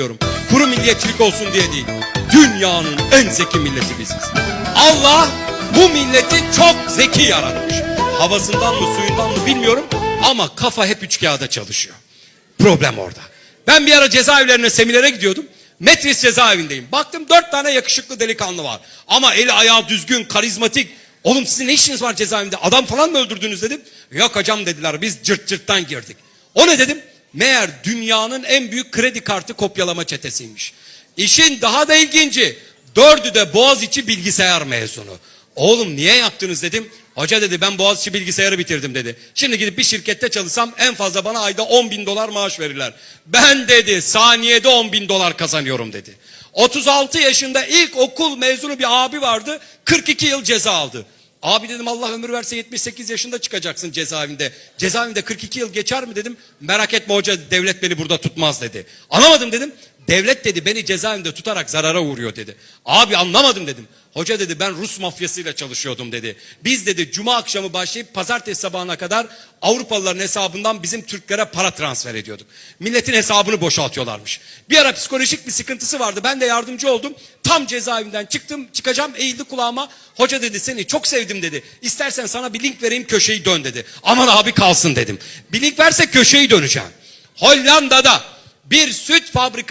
söylüyorum. Kuru milliyetçilik olsun diye değil. Dünyanın en zeki milleti biziz. Allah bu milleti çok zeki yaratmış. Havasından mı suyundan mı bilmiyorum ama kafa hep üç kağıda çalışıyor. Problem orada. Ben bir ara cezaevlerine seminere gidiyordum. Metris cezaevindeyim. Baktım dört tane yakışıklı delikanlı var. Ama eli ayağı düzgün, karizmatik. Oğlum sizin ne işiniz var cezaevinde? Adam falan mı öldürdünüz dedim. Yok hocam dediler biz cırt cırttan girdik. O ne dedim? Meğer dünyanın en büyük kredi kartı kopyalama çetesiymiş. İşin daha da ilginci. Dördü de Boğaziçi bilgisayar mezunu. Oğlum niye yaptınız dedim. Hoca dedi ben Boğaziçi bilgisayarı bitirdim dedi. Şimdi gidip bir şirkette çalışsam en fazla bana ayda 10 bin dolar maaş verirler. Ben dedi saniyede 10 bin dolar kazanıyorum dedi. 36 yaşında ilk okul mezunu bir abi vardı. 42 yıl ceza aldı. Abi dedim Allah ömür verse 78 yaşında çıkacaksın cezaevinde. Cezaevinde 42 yıl geçer mi dedim. Merak etme hoca devlet beni burada tutmaz dedi. Anlamadım dedim. Devlet dedi beni cezaevinde tutarak zarara uğruyor dedi. Abi anlamadım dedim. Hoca dedi ben Rus mafyasıyla çalışıyordum dedi. Biz dedi cuma akşamı başlayıp pazartesi sabahına kadar Avrupalıların hesabından bizim Türklere para transfer ediyorduk. Milletin hesabını boşaltıyorlarmış. Bir ara psikolojik bir sıkıntısı vardı. Ben de yardımcı oldum. Tam cezaevinden çıktım çıkacağım eğildi kulağıma. Hoca dedi seni çok sevdim dedi. İstersen sana bir link vereyim köşeyi dön dedi. Aman abi kalsın dedim. Bir link verse köşeyi döneceğim. Hollanda'da bir süt fabrikası